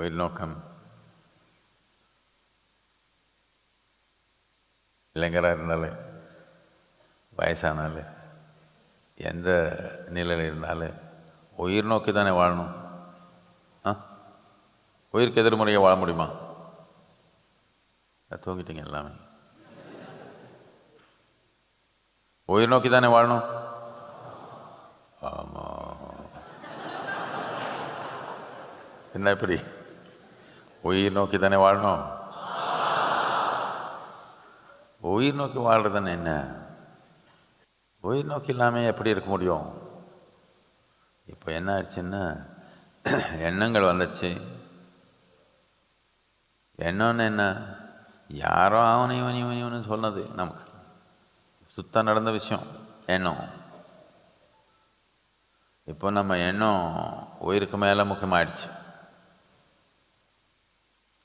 உயிர் நோக்கம் இளைஞராக இருந்தாலும் வயசானாலும் எந்த நிலையில் இருந்தாலும் உயிர் நோக்கி தானே வாழணும். ஆ? உயிருக்கு எதிர்மறையாக வாழ முடியுமா? தூங்கிட்டீங்க எல்லாமே. உயிர் நோக்கி தானே வாழணும்? ஆமாம் என்ன இப்படி? உயிர் நோக்கி தானே வாழணும்? உயிர் நோக்கி வாழ்கிறதுன்னு என்ன? உயிர் நோக்கி இல்லாமல் எப்படி இருக்க முடியும்? இப்போ என்ன ஆயிடுச்சுன்னா எண்ணங்கள் வந்துச்சு. எண்ணம்னு என்ன? யாரோ அவன் இவன் இவன் இவனு சொன்னது நமக்கு. சுத்தம் நடந்த விஷயம் எண்ணம். இப்போ நம்ம எண்ணம் உயிருக்கு மேலே முக்கியமாயிடுச்சு.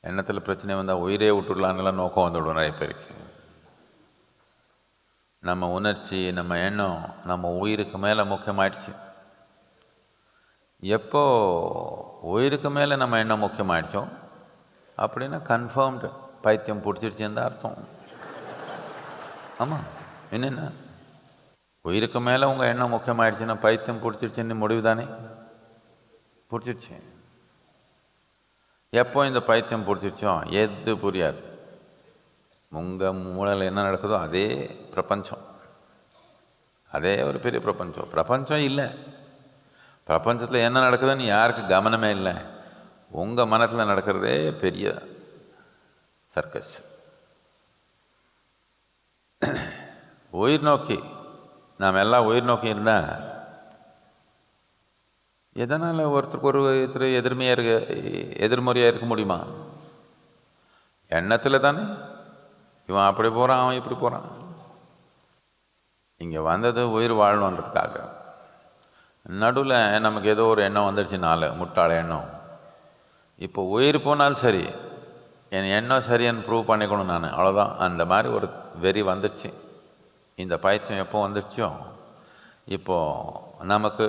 எண்ணத்தில் பிரச்சனை வந்தால் உயிரே விட்டுடலான்னுலாம் நோக்கம் வந்துவிடும் நிறைய பேருக்கு. நம்ம உணர்ச்சி நம்ம எண்ணம் நம்ம உயிருக்கு மேலே முக்கியமாயிடுச்சு. எப்போ உயிருக்கு மேலே நம்ம எண்ணம் முக்கியமாயிடுச்சோ? அப்படின்னா கன்ஃபார்ம்டு பைத்தியம் பிடிச்சிருச்சுன்னு தான் அர்த்தம். ஆமாம் என்னென்ன? உயிருக்கு மேலே உங்கள் எண்ணம் முக்கியமாயிடுச்சுன்னா பைத்தியம் பிடிச்சிருச்சுன்னு முடிவு தானே பிடிச்சிருச்சு எப்போ இந்த பைத்தியம் பிடிச்சிருச்சோ எது புரியாது. உங்கள் மூளையில் என்ன நடக்குதோ அதே பிரபஞ்சம். அதே ஒரு பெரிய பிரபஞ்சம். பிரபஞ்சம் இல்லை. பிரபஞ்சத்தில் என்ன நடக்குதுன்னு யாருக்கு கவனமே இல்லை. உங்கள் மனசில் நடக்கிறதே பெரிய சர்க்கஸ். உயிர் நோக்கி. நாம் எல்லாம் உயிர் நோக்கி இருந்தால் எதனால் ஒருத்தருக்கு ஒரு ஒருத்தர் எதிர்மையாக இருக்க எதிர்மறையாக இருக்க முடியுமா? எண்ணத்தில் தானே. இவன் அப்படி போகிறான் அவன் இப்படி போகிறான் இங்கே வந்தது உயிர் வாழணுன்றதுக்காக நடுவில் நமக்கு ஏதோ ஒரு எண்ணம் வந்துடுச்சுனால முட்டாள எண்ணம். இப்போ உயிர் போனாலும் சரி என் எண்ணம் சரியான்னு ப்ரூவ் பண்ணிக்கணும் நான். அவ்வளோதான் அந்த மாதிரி ஒரு வெறி வந்துடுச்சு இந்த பைத்தியம் எப்போ வந்துடுச்சோ இப்போது நமக்கு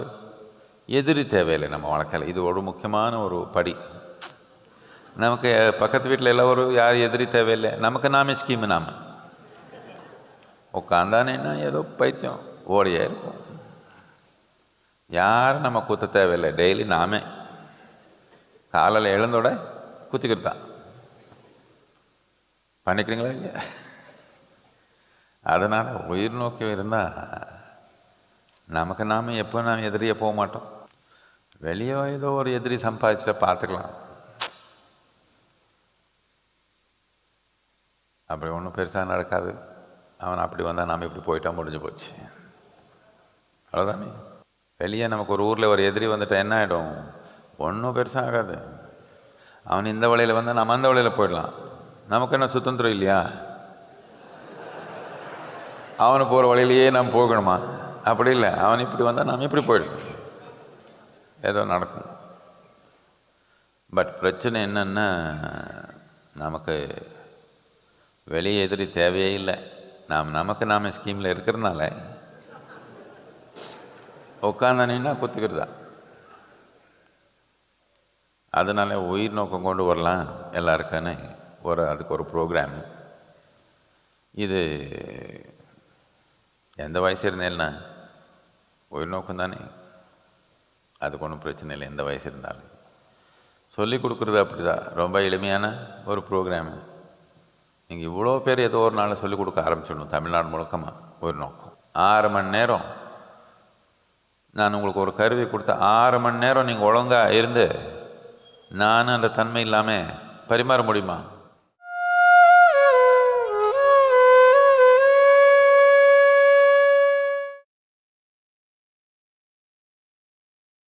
எதிரி தேவையில்லை நம்ம வாழ்க்கையில் இது ஒரு முக்கியமான ஒரு படி. நமக்கு பக்கத்து வீட்டில் எல்லோரும் யார் எதிரி தேவையில்லை. நமக்கு நாமே ஸ்கீமு நாம. உட்காந்தானேன்னா ஏதோ பைத்தியம். ஓடியே இருக்கும். யாரும் நம்ம குத்த தேவையில்லை. டெய்லி நாமே. காலையில் எழுந்தோட குத்திக்கிட்டு தான். பண்ணிக்கிறீங்களா இல்லையா? அதனால் உயிர் நோக்கி இருந்தால் நமக்கு நாம் எப்போ நாம் எதிரியே போக மாட்டோம். வெளியே ஏதோ ஒரு எதிரி சம்பாதிச்சிட்ட பார்த்துக்கலாம். அப்படி ஒன்றும் பெருசாக நடக்காது. அவன் அப்படி வந்தால் நாம் இப்படி போயிட்டா முடிஞ்சு போச்சு. அவ்வளோதானே வெளியே நமக்கு ஒரு ஊரில் ஒரு எதிரி வந்துட்டா என்ன ஆகிடும் ஒன்றும் பெருசாக ஆகாது. அவன் இந்த வழியில் வந்தால் நம்ம அந்த வழியில் போயிடலாம். நமக்கு என்ன சுதந்திரம் இல்லையா? அவனு போகிற வழியிலேயே நாம் போகணுமா? அப்படி இல்லை. அவன் இப்படி வந்தால் நாம் இப்படி போயிடலாம். ஏதோ நடக்கும். பட் பிரச்சனை என்னென்னா நமக்கு வெளியே எதிரி தேவையே இல்லை. நாம் நமக்கு நாம் ஸ்கீமில் இருக்கிறதுனால உட்காந்தானீங்கன்னா குத்துக்கிறதா அதனால உயிர் நோக்கம் கொண்டு வரலாம் எல்லாருக்கானே. ஒரு அதுக்கு ஒரு ப்ரோக்ராம் இது எந்த வயசு இருந்தேன்னா உயிர் நோக்கம் தானே. அதுக்கு ஒன்றும் பிரச்சனை இல்லை எந்த வயசு இருந்தாலும். சொல்லி கொடுக்குறது அப்படி தான் ரொம்ப எளிமையான ஒரு ப்ரோக்ராமு நீங்கள் இவ்வளோ பேர் ஏதோ ஒரு நாள் சொல்லிக் கொடுக்க ஆரம்பிச்சிடணும் தமிழ்நாடு முழுக்கமாக ஒரு நோக்கம். ஆறு மணி நேரம். நான் உங்களுக்கு ஒரு கருவி கொடுத்த ஆறு மணி நேரம் நீங்கள் ஒழுங்காக இருந்து நான் அந்த தன்மை இல்லாமல் பரிமாற முடியுமா?